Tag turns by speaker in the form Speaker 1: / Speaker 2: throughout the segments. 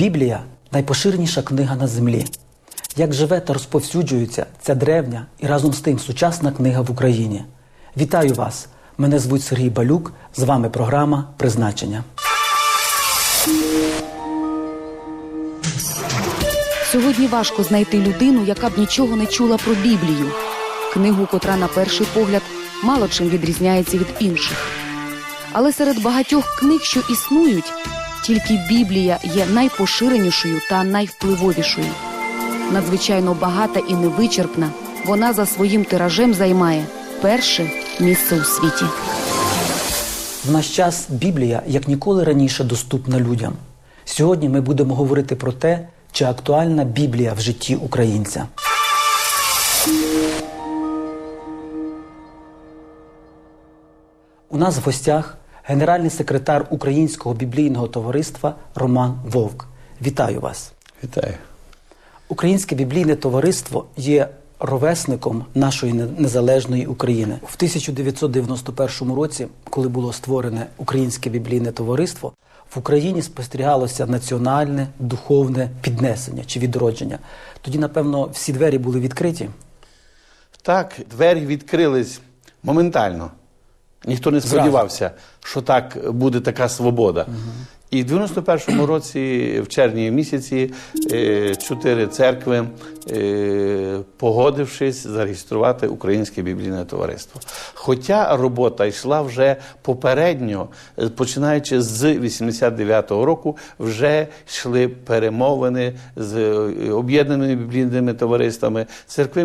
Speaker 1: Біблія найпоширеніша книга на землі. Як живе та розповсюджується ця древня і разом з тим сучасна книга в Україні. Вітаю вас! Мене звуть Сергій Балюк. З вами програма Призначення.
Speaker 2: Сьогодні важко знайти людину, яка б нічого не чула про Біблію, книгу, котра на перший погляд мало чим відрізняється від інших. Але серед багатьох книг, що існують, тільки Біблія є найпоширенішою та найвпливовішою. Надзвичайно багата і невичерпна, вона за своїм тиражем займає перше місце у світі.
Speaker 1: В наш час Біблія як ніколи раніше доступна людям. Сьогодні ми будемо говорити про те, чи актуальна Біблія в житті українця. У нас в гостях генеральний секретар Українського біблійного товариства Роман Вовк. Вітаю вас!
Speaker 3: Вітаю.
Speaker 1: Українське біблійне товариство є ровесником нашої незалежної України. В 1991 році, коли було створене Українське біблійне товариство, в Україні спостерігалося національне духовне піднесення чи відродження. Тоді, напевно, всі двері були відкриті.
Speaker 3: Так, двері відкрились моментально. Ніхто не сподівався, що так буде така свобода. І в 91-му році, в червні місяці, е, чотири церкви, е, погодившись зареєструвати Українське біблійне товариство. Хоча робота йшла вже попередньо, е, починаючи з 89-го року, вже йшли перемовини з об'єднаними біблійними товариствами. Церкви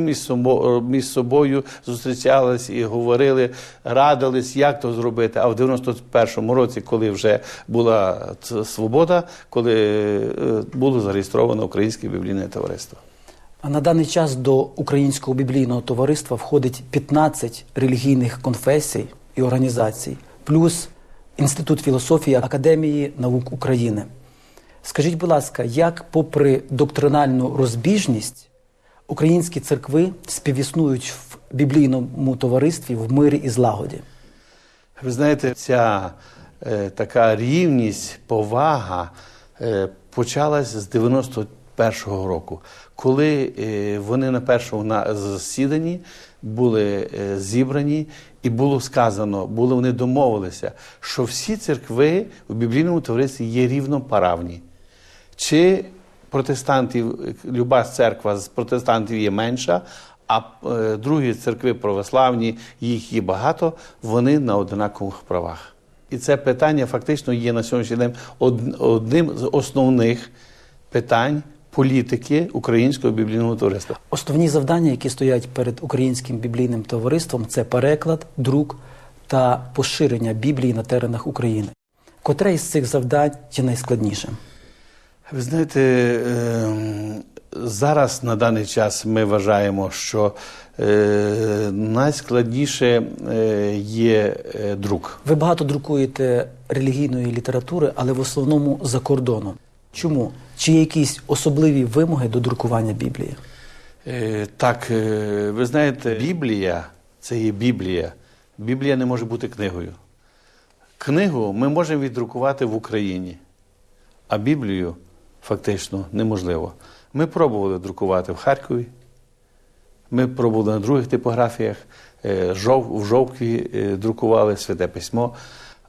Speaker 3: між собою, зустрічались і говорили, радились, як то зробити. А в 91-му році, коли вже була свобода, коли е, було зареєстровано Українське біблійне товариство.
Speaker 1: А на даний час до Українського біблійного товариства входить 15 релігійних конфесій і організацій, плюс Інститут філософії Академії наук України. Скажіть, будь ласка, як, попри доктринальну розбіжність, українські церкви співіснують в біблійному товаристві в мирі і злагоді?
Speaker 3: Ви знаєте, ця така рівність, повага е, почалась з 91-го року, коли е, вони на першому засіданні були е, зібрані, і було сказано, були вони домовилися, що всі церкви у біблійному товаристві є рівноправні. Чи протестантів, люба церква з протестантів є менша, а е, другі церкви православні, їх є багато, вони на однакових правах. І це питання фактично є на сьогоднішній день одним з основних питань політики Українського біблійного товариства.
Speaker 1: Основні завдання, які стоять перед Українським біблійним товариством, це переклад, друк та поширення Біблії на теренах України. Котре із цих завдань є найскладнішим?
Speaker 3: Ви знаєте, ем, зараз на даний час ми вважаємо, що е, найскладніше е, є е, друк.
Speaker 1: Ви багато друкуєте релігійної літератури, але в основному за кордоном. Чому? Чи є якісь особливі вимоги до друкування Біблії?
Speaker 3: Так, ви знаєте, Біблія це є Біблія. Біблія не може бути книгою. Книгу ми можемо віддрукувати в Україні, а Біблію фактично неможливо. Ми пробували друкувати в Харкові, ми пробували на других типографіях, е, жов, в Жовкві е, друкували святе письмо,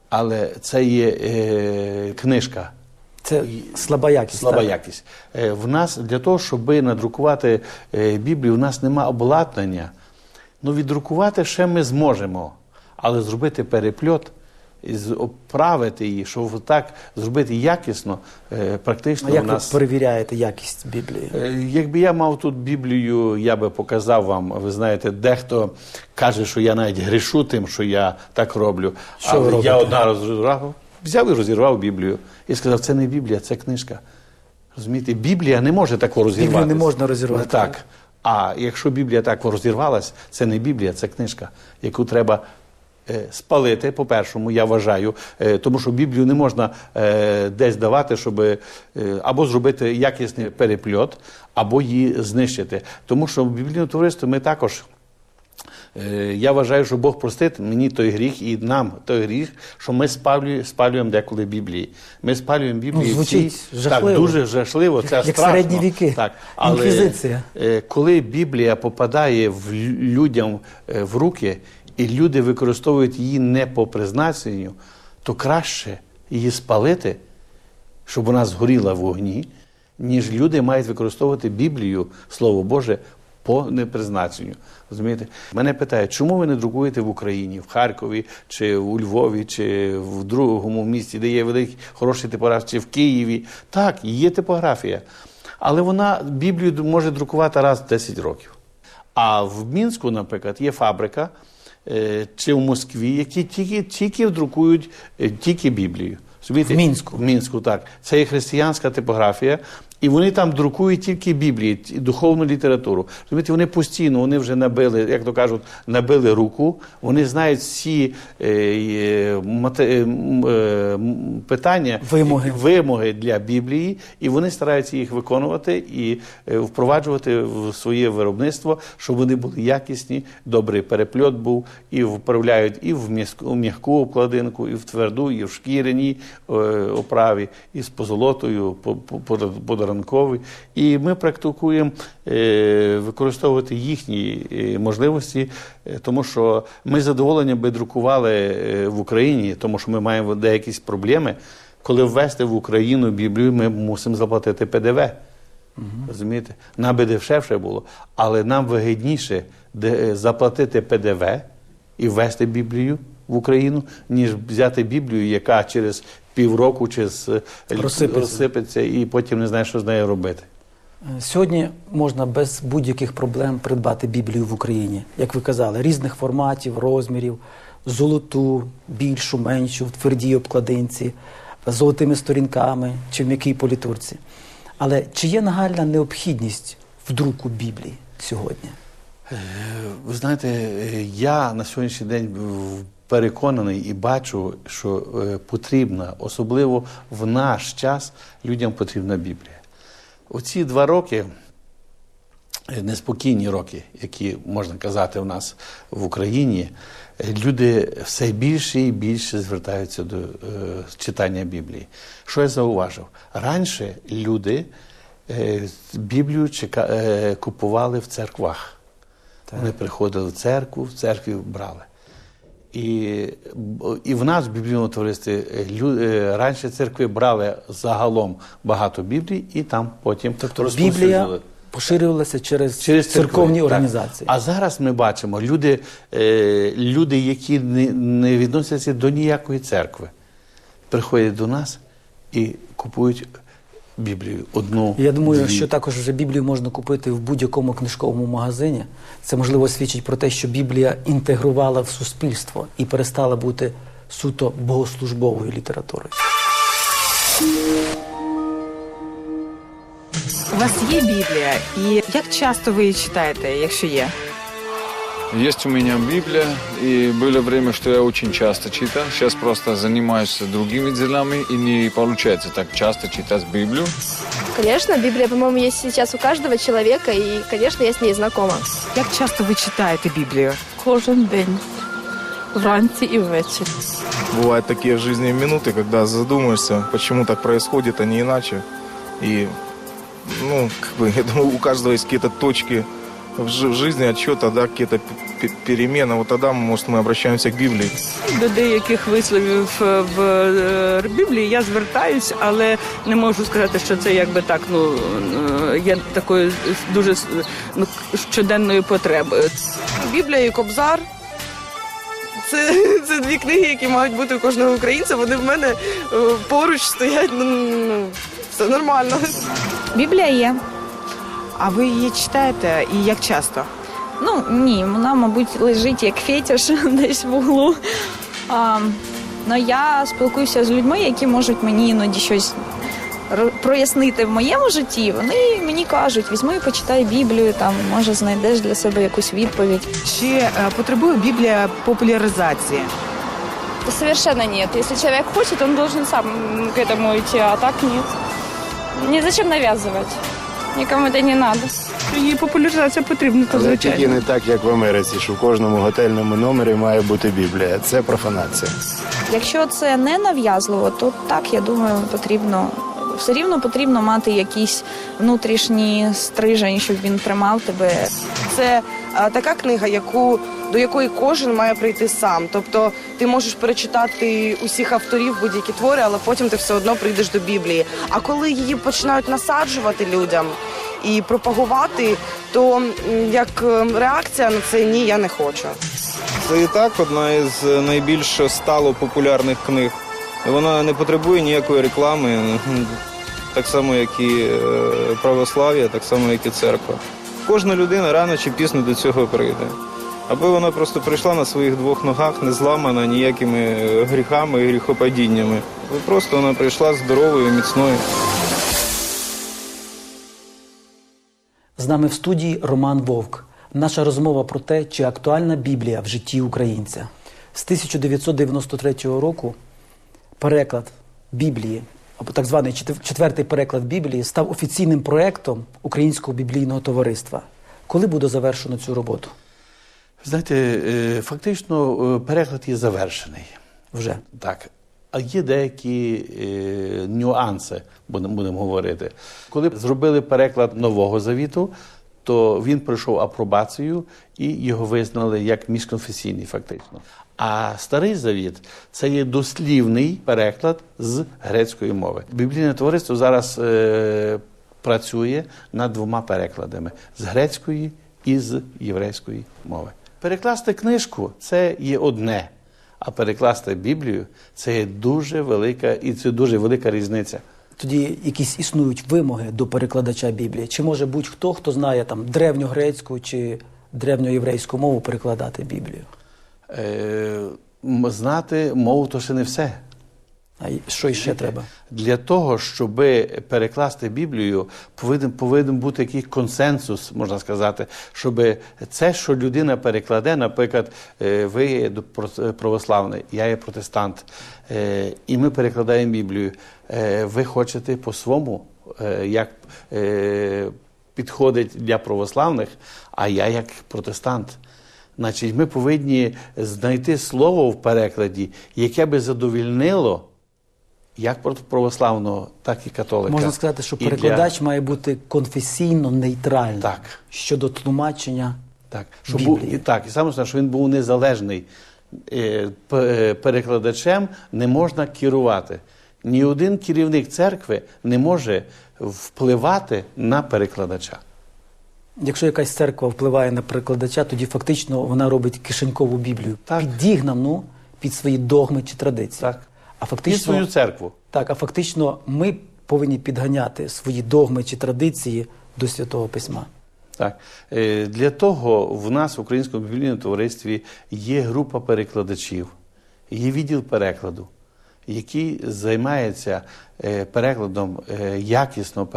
Speaker 3: але це є е, книжка.
Speaker 1: Це слаба якість.
Speaker 3: Слаба
Speaker 1: так?
Speaker 3: якість. В нас для того, щоб надрукувати Біблію, у нас нема обладнання. Ну, віддрукувати ще ми зможемо, але зробити перепльот оправити її, щоб так зробити якісно, е, практично
Speaker 1: А як
Speaker 3: у нас.
Speaker 1: ви перевіряєте якість Біблії?
Speaker 3: Е, Якби я мав тут Біблію, я би показав вам. Ви знаєте, дехто каже, що я навіть грішу тим, що я так роблю.
Speaker 1: Що ви
Speaker 3: я одна розірвав, взяв і розірвав Біблію. І сказав, це не Біблія, це книжка. Розумієте, Біблія не може тако розірватися.
Speaker 1: не можна розірвати.
Speaker 3: Так. А якщо Біблія так розірвалась, це не Біблія, це книжка, яку треба е, спалити, по-першому, я вважаю, е, тому що Біблію не можна е, десь давати, щоб або зробити якісний перепльот, або її знищити. Тому що в біблійне товариство ми також Я вважаю, що Бог простить мені той гріх і нам той гріх, що ми спалюємо, спалюємо деколи Біблії. Ми спалюємо Біблії.
Speaker 1: Ну, звучить
Speaker 3: всі-
Speaker 1: жахливо.
Speaker 3: Так, дуже жахливо. Це
Speaker 1: Як
Speaker 3: страшно.
Speaker 1: середні віки.
Speaker 3: Так, але
Speaker 1: Інквізиція.
Speaker 3: коли Біблія попадає в людям в руки, і люди використовують її не по призначенню, то краще її спалити, щоб вона згоріла в вогні, ніж люди мають використовувати Біблію, Слово Боже, по непризначенню. Розумієте? Мене питають, чому ви не друкуєте в Україні, в Харкові, чи у Львові, чи в другому місті, де є великий хороший типограф, чи в Києві. Так, є типографія. Але вона Біблію може друкувати раз в 10 років. А в Мінську, наприклад, є фабрика чи в Москві, які тільки, тільки друкують е, тільки Біблію.
Speaker 1: В Мінську?
Speaker 3: В Мінську, так. Це є християнська типографія, і вони там друкують тільки Біблії, духовну літературу. Розумієте, вони постійно, вони вже набили, як то кажуть, набили руку, вони знають всі е, е, мате- е, е, питання,
Speaker 1: Вимоги.
Speaker 3: вимоги для Біблії, і вони стараються їх виконувати і е, впроваджувати в своє виробництво, щоб вони були якісні, добрий перепльот був, і вправляють і в м'яку обкладинку, і в тверду, і в шкіряній е, оправі, і з позолотою, по- по- по- подарунковій. І ми практикуємо е, використовувати їхні е, можливості, е, тому що ми з задоволенням би друкували в Україні, тому що ми маємо деякі проблеми. Коли ввести в Україну Біблію, ми мусимо заплатити ПДВ. Розумієте? Нам би дешевше було, але нам вигідніше де- заплатити ПДВ і ввести Біблію в Україну, ніж взяти Біблію, яка через півроку чи з- е,
Speaker 1: Розсипеться.
Speaker 3: розсипеться і потім не знає, що з нею робити.
Speaker 1: Е, Сьогодні можна без будь-яких проблем придбати Біблію в Україні, як ви казали, різних форматів, розмірів, золоту, більшу, меншу, в твердій обкладинці, з золотими сторінками чи в м'якій політурці. Але чи є нагальна необхідність в друку Біблії сьогодні?
Speaker 3: Ви знаєте, е, я на сьогоднішній день переконаний і бачу, що е, потрібна, особливо в наш час, людям потрібна Біблія. Оці два роки, е, неспокійні роки, які можна казати в нас в Україні, е, люди все більше і більше звертаються до е, читання Біблії. Що я зауважив? Раніше люди е, Біблію чека- е, купували в церквах. Вони приходили в церкву, в церкві брали. І, і в нас в біблійному товаристві е, раніше церкви брали загалом багато Біблій і там потім
Speaker 1: Тобто. Біблія поширювалася через,
Speaker 3: Через церкви,
Speaker 1: церковні
Speaker 3: так.
Speaker 1: організації.
Speaker 3: А зараз ми бачимо люди, е, люди які не, не відносяться до ніякої церкви, приходять до нас і купують Біблію одну.
Speaker 1: Я думаю,
Speaker 3: дві.
Speaker 1: що також вже Біблію можна купити в будь-якому книжковому магазині. Це можливо свідчить про те, що Біблія інтегрувала в суспільство і перестала бути суто богослужбовою літературою.
Speaker 4: У вас є Біблія, і як часто ви її читаєте, якщо є?
Speaker 5: Есть у меня Библия, и было время, что я очень часто читал. Сейчас просто занимаюсь другими делами, и не получается так часто читать Библию.
Speaker 6: Конечно, Библия, по-моему, есть сейчас у каждого человека, и, конечно, я с ней знакома.
Speaker 4: Як часто ви читаєте Біблію?
Speaker 7: Кожен день, вранці і ввечері.
Speaker 8: Бывают такие в жизни минуты, когда задумаешься, почему так происходит, а не иначе. И, ну, как бы, я думаю, у каждого есть какие-то точки в жи- в жизни отчета, да, какие-то п- п- перемены. Вот тогда, может, мы обращаемся к Библии.
Speaker 7: До деяких висловів е, в е, Біблії я звертаюсь, але не можу сказати, що це якби так ну е, є такою дуже ну, щоденною потребою.
Speaker 9: Біблія і Кобзар. Це, це дві книги, які мають бути у кожного українця. Вони в мене поруч стоять. Ну, ну, все нормально.
Speaker 10: Біблія є.
Speaker 4: А ви її читаєте і як часто?
Speaker 10: Ну ні, вона, мабуть, лежить як фетиш десь в углу. А, ну я спілкуюся з людьми, які можуть мені іноді щось прояснити в моєму житті. Вони мені кажуть, візьми і почитай Біблію, там може знайдеш для себе якусь відповідь.
Speaker 4: Чи е, потребує Біблія популяризації?
Speaker 6: Совершенно нет. Если человек хочет, он должен сам к этому идти, а так нет. Не зачем навязывать. Никому это не треба.
Speaker 7: її популяризація потрібна, то
Speaker 11: Але тільки не так, як в Америці, що в кожному готельному номері має бути Біблія. Це профанація.
Speaker 10: Якщо це не нав'язливо, то так я думаю, потрібно все рівно потрібно мати якісь внутрішні стрижень, щоб він тримав тебе.
Speaker 9: Це е, така книга, яку до якої кожен має прийти сам. Тобто ти можеш перечитати усіх авторів будь-які твори, але потім ти все одно прийдеш до Біблії. А коли її починають насаджувати людям і пропагувати, то як е, реакція на це ні, я не хочу.
Speaker 12: Це і так одна із найбільш стало популярних книг. Вона не потребує ніякої реклами, так само, як і е, православ'я, так само, як і церква. Кожна людина рано чи пізно до цього прийде. Аби вона просто прийшла на своїх двох ногах, не зламана ніякими е, гріхами і гріхопадіннями. Просто вона прийшла здоровою, міцною.
Speaker 1: З нами в студії Роман Вовк. Наша розмова про те, чи актуальна Біблія в житті українця. З 1993 року переклад Біблії, або так званий четвертий переклад Біблії, став офіційним проектом Українського біблійного товариства. Коли буде завершено цю роботу?
Speaker 3: Знаєте, е, фактично е, переклад є завершений.
Speaker 1: Вже.
Speaker 3: Так. А є деякі е, нюанси, будемо будемо говорити. Коли зробили переклад Нового Завіту, то він пройшов апробацію і його визнали як міжконфесійний, фактично. А старий завіт це є дослівний переклад з грецької мови. Біблійне товариство зараз е, працює над двома перекладами з грецької і з єврейської мови. Перекласти книжку це є одне, а перекласти Біблію це є дуже велика і це дуже велика різниця.
Speaker 1: Тоді якісь існують вимоги до перекладача Біблії? Чи може будь-хто, хто знає там древньогрецьку чи древньоєврейську мову перекладати Біблію?
Speaker 3: Е, знати мову то ще не все.
Speaker 1: А що іще треба?
Speaker 3: Для того, щоб перекласти Біблію, повинен, повинен бути якийсь консенсус, можна сказати, щоб це, що людина перекладе, наприклад, е, ви є православний, я є протестант, е, і ми перекладаємо Біблію. Е, Ви хочете по-своєму, е, як е, підходить для православних, а я як протестант. Значить, ми повинні знайти слово в перекладі, яке би задовільнило як православного, так і католика.
Speaker 1: Можна сказати, що
Speaker 3: І для-
Speaker 1: перекладач має бути конфесійно нейтральним
Speaker 3: Так.
Speaker 1: щодо тлумачення.
Speaker 3: Так, щоб
Speaker 1: Біблії.
Speaker 3: і так, і саме основне, що він був незалежний. Е, е, Перекладачем не можна керувати. Ні один керівник церкви не може впливати на перекладача.
Speaker 1: Якщо якась церква впливає на перекладача, тоді фактично вона робить кишенькову Біблію, підігнану під свої догми чи традиції.
Speaker 3: Так.
Speaker 1: А
Speaker 3: І
Speaker 1: фактично,
Speaker 3: свою церкву.
Speaker 1: так, а фактично ми повинні підганяти свої догми чи традиції до Святого Письма.
Speaker 3: Так. Е, Для того в нас в Українському біблійному товаристві є група перекладачів, є відділ перекладу, який займається е, перекладом, е, якісно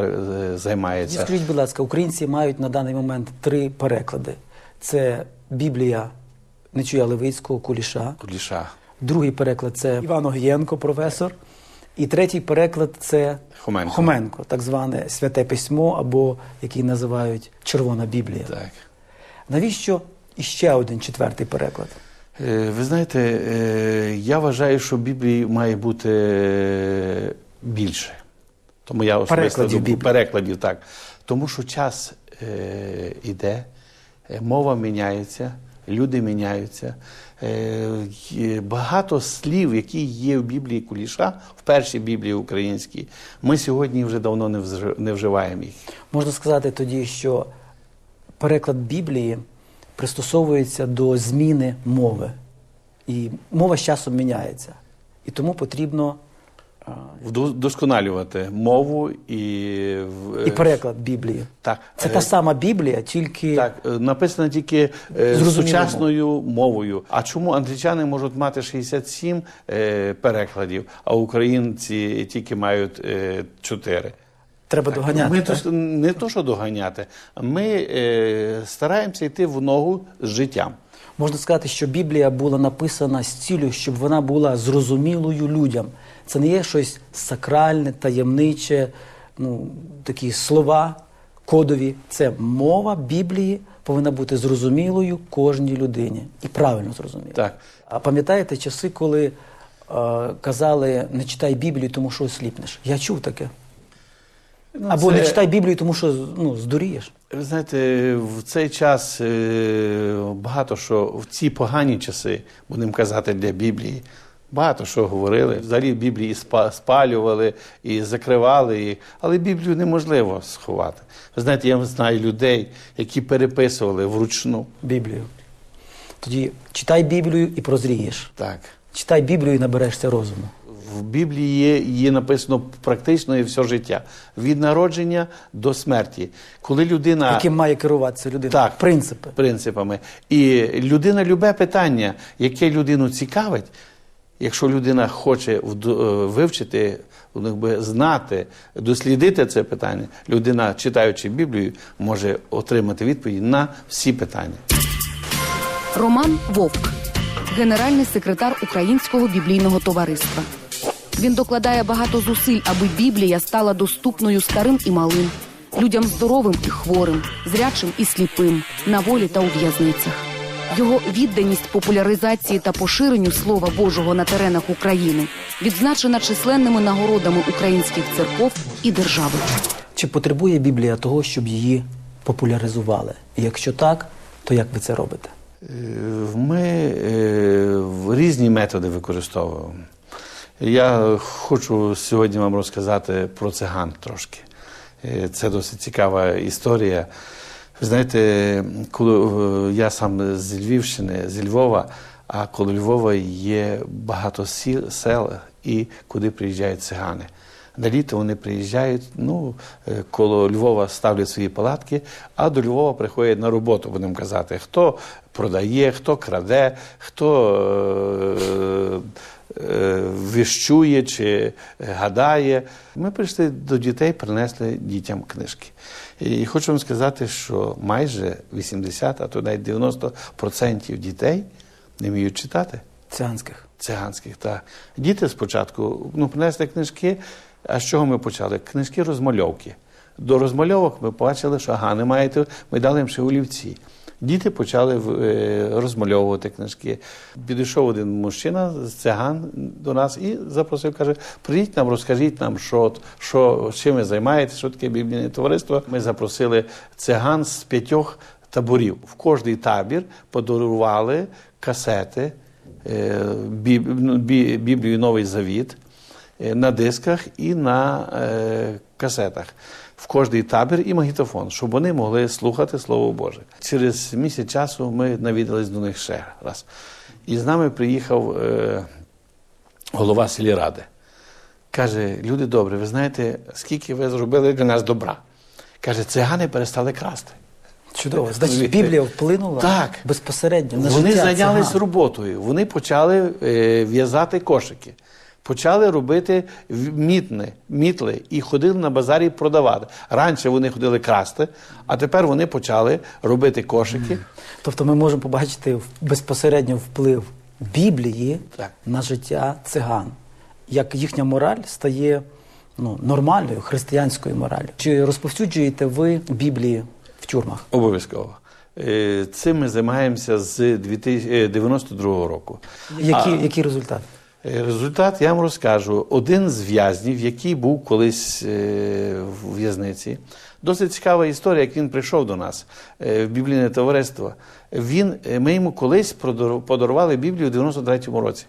Speaker 3: займається.
Speaker 1: Скажіть, будь ласка, українці мають на даний момент три переклади: це Біблія Нечуя Левицького, Куліша.
Speaker 3: Куліша.
Speaker 1: Другий переклад це Іван Огієнко, професор. І третій переклад це
Speaker 3: Хоменко.
Speaker 1: так зване святе письмо, або який називають Червона Біблія.
Speaker 3: Так.
Speaker 1: Навіщо іще один четвертий переклад?
Speaker 3: Е, Ви знаєте, е, я вважаю, що Біблії має бути е, більше. Тому я особисто
Speaker 1: Перекладів
Speaker 3: думаю, перекладів так. Тому що час е, іде, мова міняється, люди міняються. Е, багато слів, які є в Біблії Куліша, в першій Біблії українській, ми сьогодні вже давно не вживаємо їх.
Speaker 1: Можна сказати тоді, що переклад Біблії пристосовується до зміни мови. І мова з часом міняється. І тому потрібно
Speaker 3: Вдосконалювати мову і, в-
Speaker 1: і переклад Біблії.
Speaker 3: Так.
Speaker 1: Це
Speaker 3: Е,
Speaker 1: та сама Біблія, тільки
Speaker 3: Так, е, написано тільки е, сучасною мовою. А чому англічани можуть мати 67 е, перекладів, а українці тільки мають е, 4?
Speaker 1: треба доганяти.
Speaker 3: Ми
Speaker 1: так?
Speaker 3: то, не то, що доганяти, ми е, стараємося йти в ногу з життям.
Speaker 1: Можна сказати, що Біблія була написана з цілею, щоб вона була зрозумілою людям. Це не є щось сакральне, таємниче, ну, такі слова. кодові. Це мова Біблії повинна бути зрозумілою кожній людині і правильно зрозумілою.
Speaker 3: Так.
Speaker 1: А пам'ятаєте часи, коли е, казали не читай Біблію, тому що осліпнеш? Я чув таке. Або
Speaker 3: це-
Speaker 1: не читай Біблію, тому що ну, здурієш.
Speaker 3: Ви знаєте, в цей час е, багато що в ці погані часи, будемо казати, для Біблії, багато що говорили. Взагалі Біблії і спа- спалювали і закривали її, але Біблію неможливо сховати. Ви знаєте, я знаю людей, які переписували вручну.
Speaker 1: Біблію. Тоді читай Біблію і прозрієш.
Speaker 3: Так.
Speaker 1: Читай Біблію і наберешся розуму.
Speaker 3: В Біблії є, є написано практично і все життя. Від народження до смерті. Коли людина.
Speaker 1: Яким має керуватися людина?
Speaker 3: Так.
Speaker 1: Принципи.
Speaker 3: принципами. І людина любе питання, яке людину цікавить. Якщо людина хоче е, вивчити, знати, дослідити це питання, людина, читаючи Біблію, може отримати відповідь на всі питання.
Speaker 2: Роман Вовк, генеральний секретар Українського біблійного товариства. Він докладає багато зусиль, аби Біблія стала доступною старим і малим, людям здоровим і хворим, зрячим і сліпим, на волі та у в'язницях. Його відданість популяризації та поширенню Слова Божого на теренах України відзначена численними нагородами українських церков і держави.
Speaker 1: Чи потребує Біблія того, щоб її популяризували? І якщо так, то як ви це робите?
Speaker 3: Е, Ми е, різні методи використовуємо. Я хочу сьогодні вам розказати про циган трошки. Е, Це досить цікава історія. Знаєте, коли е, я сам з Львівщини, з Львова, а коло Львова є багато сіл, сел, і куди приїжджають цигани. На літо вони приїжджають, ну, е, коло Львова ставлять свої палатки, а до Львова приходять на роботу, будемо казати. Хто продає, хто краде, хто е, віщує чи гадає. Ми прийшли до дітей, принесли дітям книжки. І хочу вам сказати, що майже 80, а то навіть 90% дітей не вміють читати
Speaker 1: Циганських.
Speaker 3: циганських. Та. Діти спочатку ну, принесли книжки. А з чого ми почали? Книжки розмальовки. До розмальовок ми побачили, що ага, не маєте, ми дали їм ще олівці. Діти почали е, розмальовувати книжки. Підійшов один мужчина з циган до нас і запросив, каже: прийдіть нам, розкажіть нам, що, що, чим ви займаєтесь, що таке біблійне товариство. Ми запросили циган з п'ятьох таборів. В кожний табір подарували касети, е, ну, Бі- Біблію Новий Завіт е, на дисках і на касетах. В кожний табір і магнітофон, щоб вони могли слухати Слово Боже. Через місяць часу ми навідались до них ще раз. І з нами приїхав е, голова сільради. Каже: люди добрі, ви знаєте, скільки ви зробили для нас добра? Каже, цигани перестали красти.
Speaker 1: Чудово. Значить, Біблія вплинула
Speaker 3: Так.
Speaker 1: безпосередньо на
Speaker 3: Вони
Speaker 1: життя
Speaker 3: зайнялись роботою. Вони почали е, в'язати кошики, почали робити мітни, мітли і ходили на базарі продавати. Раніше вони ходили красти, а тепер вони почали робити кошики.
Speaker 1: Тобто ми можемо побачити безпосередньо вплив Біблії
Speaker 3: Так.
Speaker 1: на життя циган, як їхня мораль стає ну, нормальною християнською моралью. Чи розповсюджуєте ви Біблії в тюрмах?
Speaker 3: Обов'язково. Е, Цим ми займаємося з 1992 року.
Speaker 1: Які,
Speaker 3: А-
Speaker 1: який результат?
Speaker 3: Е, Результат я вам розкажу. Один з в'язнів, який був колись е, в в'язниці, досить цікава історія, як він прийшов до нас е, в біблійне товариство. Він, ми йому колись подарували Біблію в 93-му році.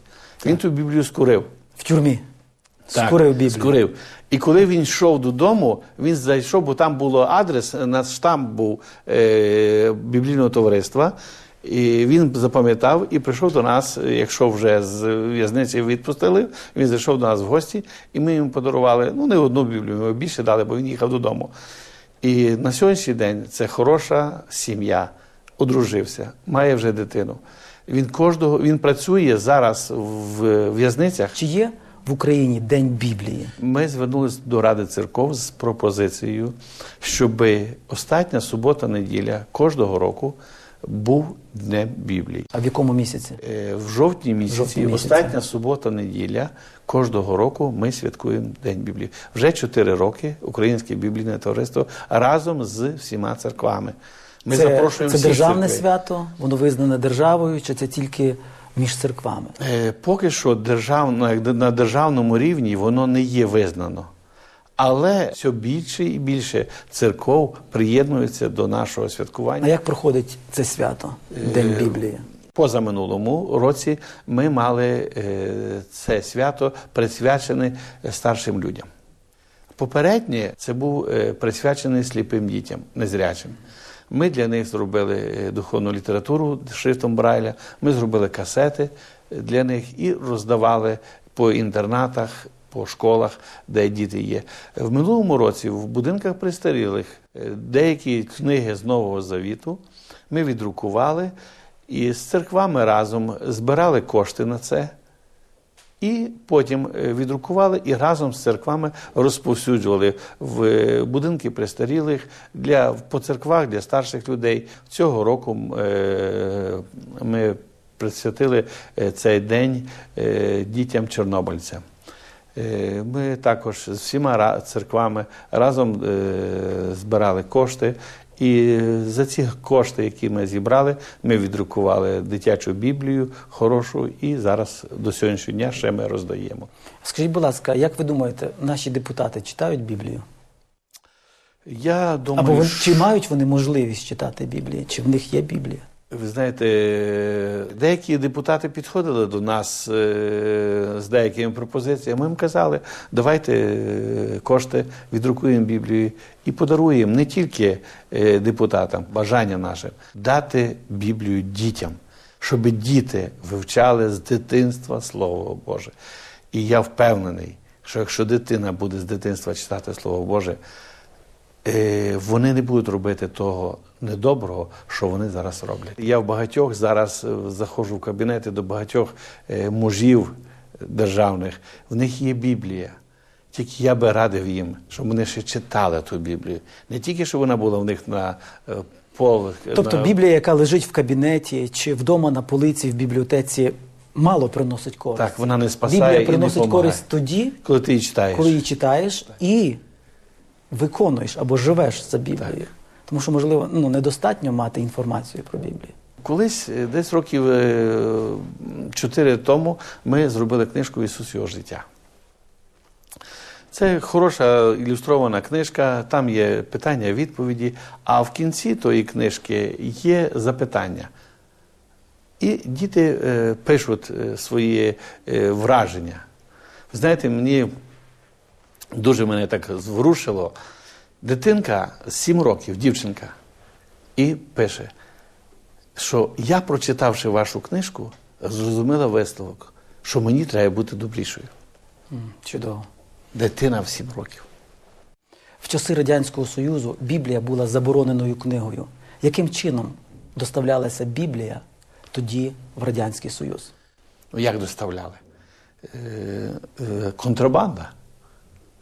Speaker 3: Він ту Біблію скурив.
Speaker 1: В тюрмі.
Speaker 3: Так,
Speaker 1: Скурив Біблію.
Speaker 3: Скурив. І коли він йшов додому, він зайшов, бо там було адрес, на штамп був е, біблійного товариства. І він запам'ятав і прийшов до нас, якщо вже з в'язниці відпустили, він зайшов до нас в гості, і ми йому подарували ну не одну біблію, ми більше дали, бо він їхав додому. І на сьогоднішній день це хороша сім'я, одружився, має вже дитину. Він кожного він працює зараз в в'язницях.
Speaker 1: Чи є в Україні День Біблії?
Speaker 3: Ми звернулися до Ради церков з пропозицією, щоб остання субота-неділя кожного року був Днем Біблії.
Speaker 1: А в якому місяці?
Speaker 3: Е, В жовтні місяці,
Speaker 1: Жовтні місяці.
Speaker 3: остання субота-неділя, кожного року ми святкуємо День Біблії. Вже чотири роки Українське біблійне товариство разом з всіма церквами. Ми
Speaker 1: це,
Speaker 3: запрошуємо
Speaker 1: це державне
Speaker 3: церквей.
Speaker 1: свято, воно визнане державою, чи це тільки між церквами?
Speaker 3: Е, Поки що державно, на державному рівні воно не є визнано. Але все більше і більше церков приєднуються до нашого святкування.
Speaker 1: А як проходить це свято, День
Speaker 3: Е,
Speaker 1: Біблії?
Speaker 3: Позаминулому році ми мали е, це свято присвячене старшим людям. Попереднє це був е, присвячений сліпим дітям, незрячим. Ми для них зробили духовну літературу шрифтом Брайля, ми зробили касети для них і роздавали по інтернатах, по школах, де діти є. В минулому році в будинках престарілих е, деякі книги з Нового Завіту ми віддрукували і з церквами разом збирали кошти на це. І потім е, відрукували і разом з церквами розповсюджували в е, будинки престарілих для по церквах для старших людей. Цього року ми присвятили цей день дітям чорнобильця. Е, Ми також з всіма церквами разом е, збирали кошти. І за ці кошти, які ми зібрали, ми віддрукували дитячу Біблію хорошу, і зараз до сьогоднішнього дня ще ми роздаємо.
Speaker 1: Скажіть, будь ласка, як ви думаєте, наші депутати читають Біблію?
Speaker 3: Я думаю,
Speaker 1: Або вони,
Speaker 3: що-
Speaker 1: чи мають вони можливість читати Біблію? Чи в них є Біблія?
Speaker 3: Ви знаєте, деякі депутати підходили до нас е, з деякими пропозиціями. Ми їм казали, давайте е, кошти віддрукуємо Біблію і подаруємо не тільки е, депутатам, бажання наше дати Біблію дітям, щоб діти вивчали з дитинства Слово Боже. І я впевнений, що якщо дитина буде з дитинства читати Слово Боже, вони не будуть робити того недоброго, що вони зараз роблять. Я в багатьох зараз е, заходжу в кабінети до багатьох е, мужів державних. В них є Біблія. Тільки я би радив їм, щоб вони ще читали ту Біблію. Не тільки щоб вона була в них на е, полах.
Speaker 1: Тобто
Speaker 3: на...
Speaker 1: Біблія, яка лежить в кабінеті чи вдома на полиці в бібліотеці, мало приносить користь.
Speaker 3: Так, вона не спасає
Speaker 1: Біблія
Speaker 3: і не
Speaker 1: приносить користь тоді,
Speaker 3: коли ти її читаєш.
Speaker 1: коли її читаєш і виконуєш або живеш за Біблією. Тому що, можливо, ну, недостатньо мати інформацію про Біблію.
Speaker 3: Колись, е, десь років е, чотири тому, ми зробили книжку Ісус його життя. Це хороша ілюстрована книжка, там є питання, відповіді, а в кінці тої книжки є запитання. І діти е, пишуть свої враження. Знаєте, мені дуже мене так зворушило. Дитинка з 7 років, дівчинка, і пише, що я, прочитавши вашу книжку, зрозуміла висновок, що мені треба бути добрішою.
Speaker 1: Чудово.
Speaker 3: Дитина в 7 років.
Speaker 1: В часи Радянського Союзу Біблія була забороненою книгою. Яким чином доставлялася Біблія тоді в Радянський Союз?
Speaker 3: Ну, як доставляли? Е, е, контрабанда.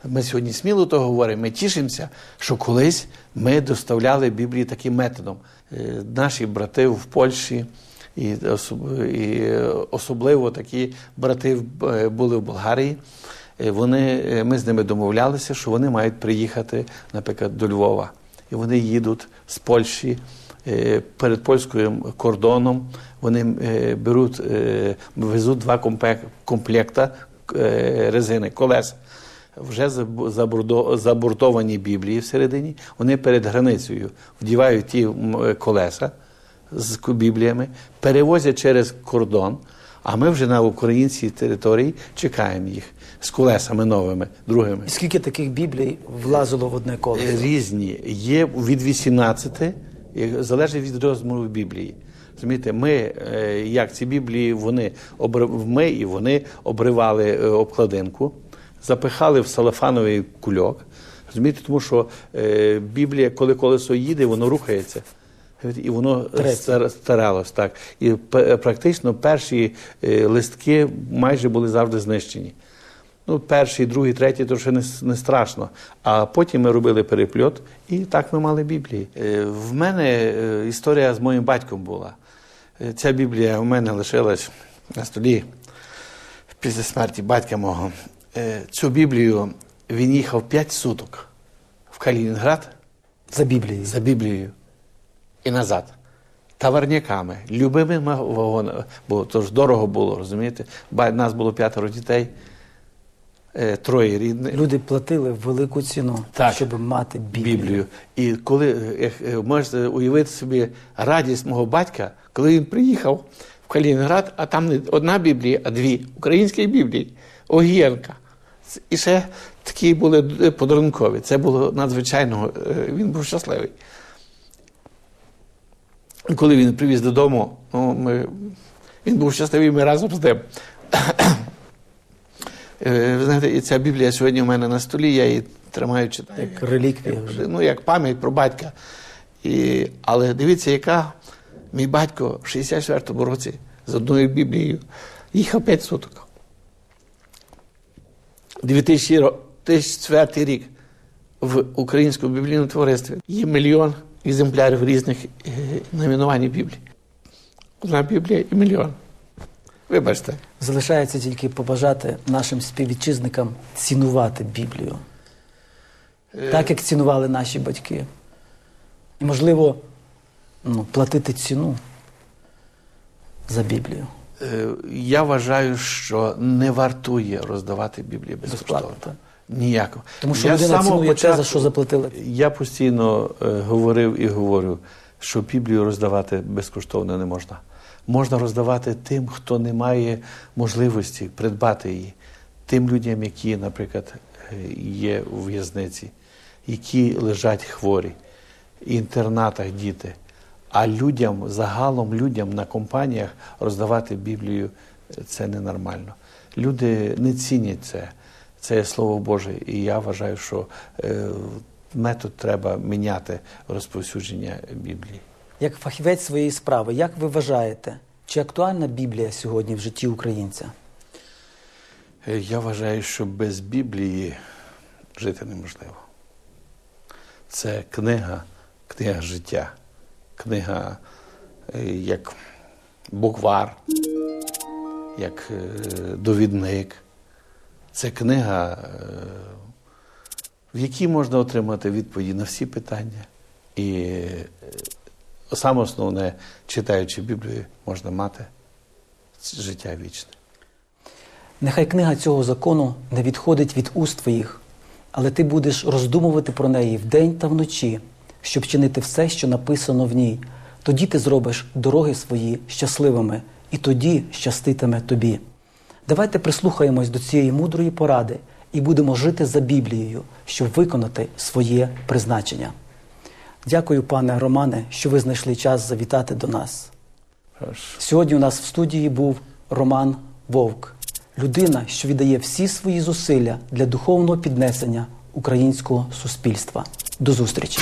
Speaker 3: Ми сьогодні сміло то говоримо, ми тішимося, що колись ми доставляли Біблії таким методом. Е, Наші брати в Польщі, і, е, особливо такі брати е, були в Болгарії. Вони, ми з ними домовлялися, що вони мають приїхати, наприклад, до Львова. І вони їдуть з Польщі перед польським кордоном. Вони беруть, везуть два комплекта резини, колес. Вже забу- забуртовані Біблії всередині. Вони перед границею вдівають ті колеса з Бібліями, перевозять через кордон. А ми вже на українській території чекаємо їх з колесами новими, другими.
Speaker 1: І скільки таких Біблій влазило в одне колесо?
Speaker 3: Е, Різні. Є від 18, і залежить від розміру Біблії. Розумієте, ми, е, як ці Біблії, вони ми і вони обривали е, обкладинку, запихали в салафановий кульок. Розумієте, тому що е, Біблія, коли колесо їде, воно рухається. І воно
Speaker 1: Треться.
Speaker 3: старалось так. І практично перші е, листки майже були завжди знищені. Ну, перший, другий, третій, то ще не, не страшно. А потім ми робили перепльот, і так ми мали Біблії. Е, В мене е, історія з моїм батьком була. Е, Ця Біблія у мене лишилась на столі після смерті батька мого. Е, Цю Біблію він їхав 5 суток в Калінінград
Speaker 1: За Біблією.
Speaker 3: за Біблією і назад. Товарняками, любими вагонами, бо то ж дорого було, розумієте? Нас було п'ятеро дітей, е, троє рідних.
Speaker 1: Люди платили велику ціну,
Speaker 3: Так.
Speaker 1: щоб мати Біблію.
Speaker 3: Біблію. І коли е, можете уявити собі радість мого батька, коли він приїхав в Калінінград, а там не одна Біблія, а дві українські Біблії, Огієнка. І ще такі були подарункові. Це було надзвичайно. е, Він був щасливий. Коли він привіз додому, ну, ми, він був щасливий, ми разом з ним. Е, Ви знаєте, і ця Біблія сьогодні у мене на столі, я її тримаю, читаю.
Speaker 1: Як реліквія вже.
Speaker 3: Ну, як пам'ять про батька. І, але дивіться, яка мій батько в 64-му році з одною Біблією їхав 5 суток. 2004 рік в Українському біблійному товаристві є мільйон екземплярів різних е, номінувань Біблії. Одна Біблія і мільйон. Вибачте.
Speaker 1: Залишається тільки побажати нашим співвітчизникам цінувати Біблію. Так, як цінували наші батьки. І, можливо, ну, платити ціну за Біблію.
Speaker 3: Е, Я вважаю, що не вартує роздавати Біблії безкоштовно.
Speaker 1: Безплатно,
Speaker 3: Ніяко.
Speaker 1: Тому що
Speaker 3: Я
Speaker 1: людина цінує те, за що заплатили.
Speaker 3: Я постійно е, говорив і говорю, що Біблію роздавати безкоштовно не можна. Можна роздавати тим, хто не має можливості придбати її, тим людям, які, наприклад, е, є у в'язниці, які лежать хворі, в інтернатах діти. А людям, загалом людям на компаніях роздавати Біблію е, це ненормально. Люди не цінять це. Це є Слово Боже. І я вважаю, що е, метод треба міняти розповсюдження Біблії.
Speaker 1: Як фахівець своєї справи, як ви вважаєте, чи актуальна Біблія сьогодні в житті українця?
Speaker 3: Е, Я вважаю, що без Біблії жити неможливо. Це книга, книга життя, книга е, як буквар, як е, довідник. Це книга, е, в якій можна отримати відповіді на всі питання. І саме основне, читаючи Біблію, можна мати життя вічне.
Speaker 1: Нехай книга цього закону не відходить від уст твоїх, але ти будеш роздумувати про неї вдень та вночі, щоб чинити все, що написано в ній. Тоді ти зробиш дороги свої щасливими, і тоді щаститиме тобі. Давайте прислухаємось до цієї мудрої поради і будемо жити за Біблією, щоб виконати своє призначення. Дякую, пане Романе, що ви знайшли час завітати до нас. Сьогодні у нас в студії був Роман Вовк, людина, що віддає всі свої зусилля для духовного піднесення українського суспільства. До зустрічі!